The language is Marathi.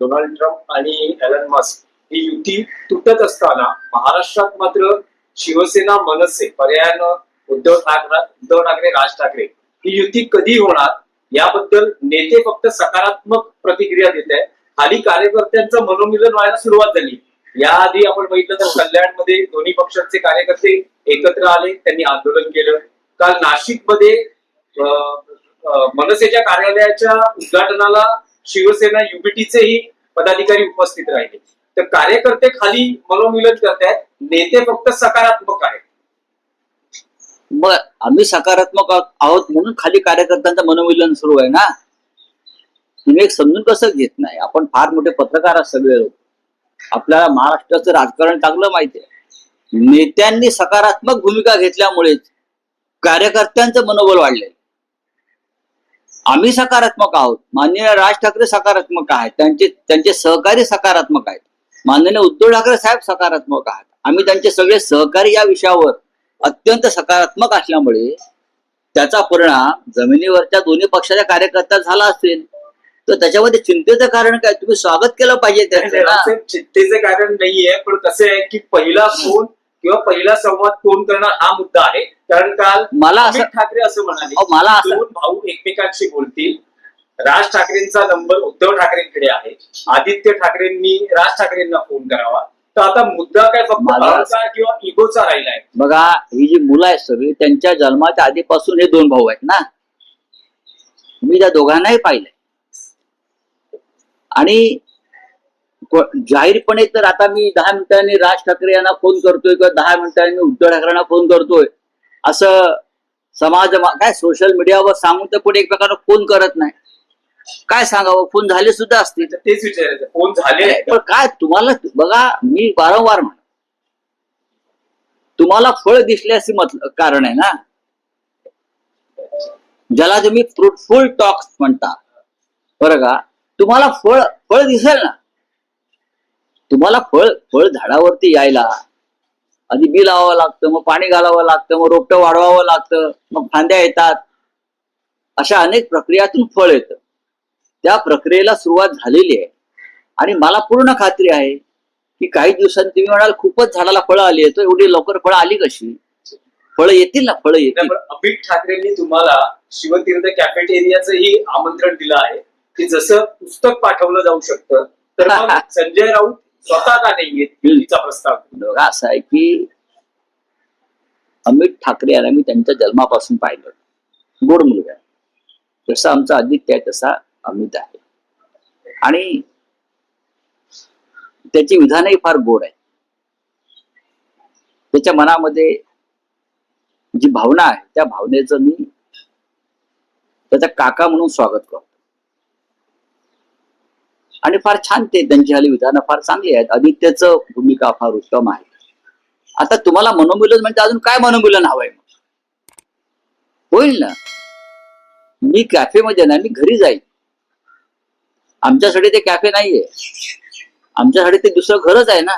डोनाल्ड ट्रम्प आणि एलन मस्क ही युती तुटत असताना महाराष्ट्रात मात्र शिवसेना मनसे पर्यायानं उद्धव ठाकरे उद्धव ठाकरे राज ठाकरे ही युती कधी होणार याबद्दल नेते फक्त सकारात्मक प्रतिक्रिया देत आहेत खाली कार्यकर्त्यांचं मनोमिलन व्हायला सुरुवात झाली. याआधी आपण बघितलं तर कल्याणमध्ये दोन्ही पक्षांचे कार्यकर्ते एकत्र आले त्यांनी आंदोलन केलं. काल नाशिकमध्ये अं, मनसेच्या कार्यालयाच्या उद्घाटनाला शिवसेना युबीटीचेही पदाधिकारी उपस्थित राहिले. तर कार्यकर्ते खाली मनोमिलन करतायत नेते फक्त सकारात्मक आहेत. मग आम्ही सकारात्मक आहोत आहोत म्हणून खाली कार्यकर्त्यांचं मनोमिलन सुरू आहे ना? तुम्ही एक समजून कसं घेत नाही? आपण फार मोठे पत्रकार आहात सगळे लोक. आपल्याला महाराष्ट्राचं राजकारण चांगलं माहिती आहे. नेत्यांनी सकारात्मक भूमिका घेतल्यामुळेच कार्यकर्त्यांचं मनोबल वाढले आम्ही सकारात्मक आहोत. माननीय राज ठाकरे सकारात्मक आहेत. त्यांचे त्यांचे सहकारी सकारात्मक आहेत. माननीय उद्धव ठाकरे साहेब सकारात्मक आहेत. आम्ही त्यांचे सगळे सहकारी या विषयावर अत्यंत सकारात्मक असल्यामुळे त्याचा परिणाम जमिनीवरच्या दोन्ही पक्षाच्या कार्यकर्त्यात झाला असेल. तर त्याच्यामध्ये चिंतेचं कारण काय? तुम्ही स्वागत केलं पाहिजे चिंतेचे कारण नाहीये पण कसं आहे की पहिला फोन किंवा पहिला संवाद कोण करणार हा मुद्दा आहे. कारण काल मला असं अमित ठाकरे असं म्हणाले मला असं दोन भाऊ एकमेकांशी बोलतील. राज ठाकरेंचा नंबर उद्धव ठाकरेंकडे आहे. आदित्य ठाकरेंनी राज ठाकरेंना फोन करावा. तर आता मुद्दा काय फक्त किंवा इगोचा राहिलाय. बघा ही जी मुलं आहेत सगळी त्यांच्या जन्माच्या आधीपासून हे दोन भाऊ आहेत ना? मी त्या दोघांनाही पाहिलंय. आणि जाहीरपणे तर आता मी दहा मिनिटांनी राज ठाकरे यांना फोन करतोय किंवा दहा मिनिटांनी उद्धव ठाकरेंना फोन करतोय. असं समाज काय सोशल मीडियावर सांगून तर कोणी एकमेकांना फोन करत नाही. काय सांगावं? फोन झाले सुद्धा असतील. तर तेच विचारायचं. फोन झाले? पण काय तुम्हाला बघा मी वारंवार म्हण तुम्हाला फळ दिसल्याचे मत कारण आहे ना? ज्याला तुम्ही फ्रुटफुल टॉक्स म्हणता. बरं का? तुम्हाला फळ फळ दिसेल ना? तुम्हाला फळ फळ झाडावरती यायला. आधी बी लावावं लागतं मग पाणी घालावं लागतं मग रोपटं वाढवावं लागतं मग फांद्या येतात. अशा अनेक प्रक्रियातून फळ येतं. त्या प्रक्रियेला सुरुवात झालेली आहे. आणि मला पूर्ण खात्री आहे की काही दिवसांनी तुम्ही म्हणाल खूपच झाडाला फळं आली आहेत तर एवढी लवकर फळं आली कशी? फळं येतील ना फळं येतील. अमित ठाकरेंनी तुम्हाला शिवतीर्थ कॅफेटेरियाचंही आमंत्रण दिलं आहे. की जसं पुस्तक पाठवलं जाऊ शकतं तर संजय राऊत स्वतः का नाही येत युतीचा प्रस्ताव. बघा असं आहे की अमित ठाकरे यांना मी त्यांच्या जन्मापासून पाहिलं. गोड मुलगा आहे. जसा आमचा आदित्य आहे तसा अमित आहे. आणि त्याची विधानही फार गोड आहे. त्याच्या मनामध्ये जी भावना आहे त्या भावनेचं मी त्याचा काका म्हणून स्वागत करतो. आणि फार छान ते त्यांची हल्ली विधानं फार चांगली आहेत. आदित्यचं भूमिका फार उत्तम आहे. आता तुम्हाला मनोमिलन म्हणजे अजून काय मनोमिलन हवंय मग? होईल ना? मी कॅफेमध्ये ना मी घरी जाईल आमच्यासाठी ते कॅफे नाहीये. आमच्यासाठी ते दुसरं घरच आहे ना?